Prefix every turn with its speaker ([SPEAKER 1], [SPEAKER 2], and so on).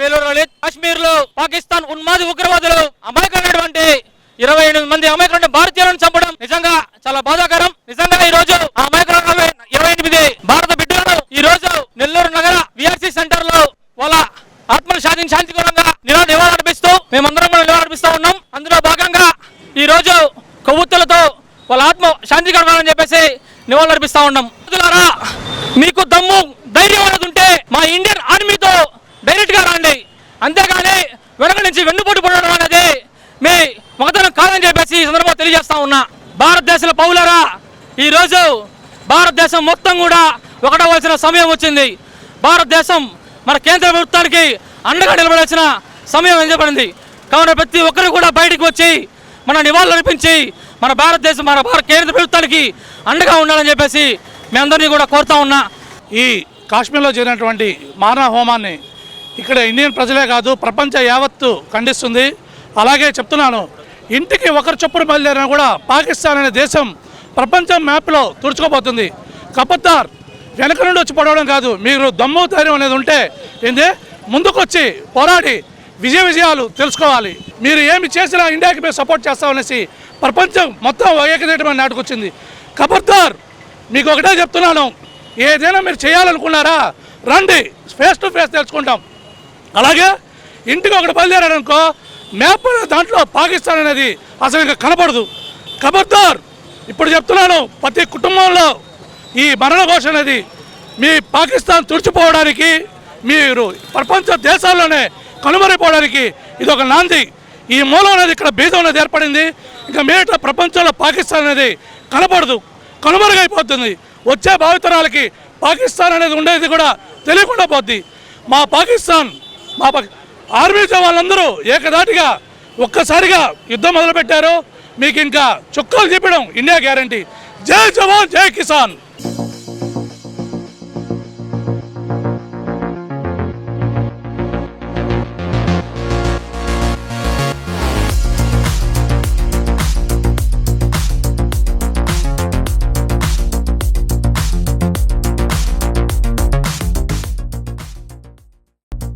[SPEAKER 1] వేలూరు కాశ్మీర్లో పాకిస్తాన్ ఉన్మాది ఉగ్రవాదులు అమాయకమైనటువంటి ఇరవై ఎనిమిది మంది అమాయకులైన భారతీయులను చంపడం నిజంగా చాలా బాధాకరం. నిజంగా ఈ రోజు ఆ ఇరవై ఎనిమిది భారత బిడ్డలను ఈ రోజు నెల్లూరు నగర విఆర్సీ సెంటర్లో వాళ్ళ ఆత్మలు శాంతి శాంతికరంగా నిలా నివాళులర్పిస్తూ మేమందరం కూడా నివాళులర్పిస్తూ ఉన్నాం. అందులో భాగంగా ఈ రోజు కొవ్వొత్తులతో వాళ్ళ ఆత్మ శాంతి కలగాలని చెప్పేసి నివాళులర్పిస్తూ ఉన్నాం. మీకు దమ్ము ధైర్యం అనేది ఉంటే మా ఇండియన్ ఆర్మీతో డైరెక్ట్గా రండి అంతేగాని వెనక నుంచి వెన్నుపోటు పడడం అనేది మీ మగతనం కాదని చెప్పేసి ఈ సందర్భంగా తెలియజేస్తా ఉన్నా. భారతదేశంలో పౌలరా ఈ రోజు భారతదేశం మొత్తం కూడా ఒకటవలసిన సమయం వచ్చింది. భారతదేశం మన కేంద్ర ప్రభుత్వానికి అండగా నిలబడాల్సిన సమయం ఎంచబడింది. కావున ప్రతి ఒక్కరు కూడా బయటికి వచ్చి మన నివాళులు అర్పించి మన భారతదేశం మన భారత కేంద్ర ప్రభుత్వానికి అండగా ఉండాలని చెప్పేసి మీ అందరినీ కూడా కోరుతా ఉన్నా.
[SPEAKER 2] ఈ కాశ్మీర్లో జరిగినటువంటి మారణ హోమాన్ని ఇక్కడ ఇండియన్ ప్రజలే కాదు ప్రపంచ యావత్తు ఖండిస్తుంది. అలాగే చెప్తున్నాను ఇంటికి ఒకరు చొప్పున బయలుదేరినా కూడా పాకిస్తాన్ అనే దేశం ప్రపంచం మ్యాప్లో తుడుచుకోబోతుంది కపత్తార్ వెనక నుండి వచ్చి పడవడం కాదు మీరు దమ్ము ధైర్యం అనేది ఉంటే ఏంది? ముందుకొచ్చి పోరాడి విజయ విజయాలు తెలుసుకోవాలి. మీరు ఏమి చేసినా ఇండియాకి మేము సపోర్ట్ చేస్తామనేసి ప్రపంచం మొత్తం ఏకదేటమైన నాటుకొచ్చింది. కబర్దార్ మీకు ఒకటే చెప్తున్నాను ఏదైనా మీరు చేయాలనుకున్నారా రండి ఫేస్ టు ఫేస్ తెలుసుకుంటాం. అలాగే ఇంటికి ఒకటి బయలుదేరాడనుకో మ్యాప్ దాంట్లో పాకిస్తాన్ అనేది అసలు ఇంకా కనపడదు. ఖబర్దార్ ఇప్పుడు చెప్తున్నాను ప్రతి కుటుంబంలో ఈ మరణ ఘోష అనేది మీ పాకిస్తాన్ తుడిచిపోవడానికి మీరు ప్రపంచ దేశాల్లోనే కనుమరైపోవడానికి ఇది ఒక నాంది. ఈ మూలం అనేది ఇక్కడ బీజం అనేది ఏర్పడింది. ఇంకా మీట ప్రపంచంలో పాకిస్తాన్ అనేది కనపడదు కనుమరుగైపోతుంది. వచ్చే భావితరాలకి పాకిస్తాన్ అనేది ఉండేది కూడా తెలియకుండా పోద్ది. మా పాకిస్తాన్ మా ఆర్మీ వాళ్ళందరూ ఏకధాటిగా ఒక్కసారిగా యుద్ధం మొదలుపెట్టారు. మీకు ఇంకా చుక్కలు చెప్పడం ఇండియా గ్యారంటీ. జై జవాన్ జై కిసాన్.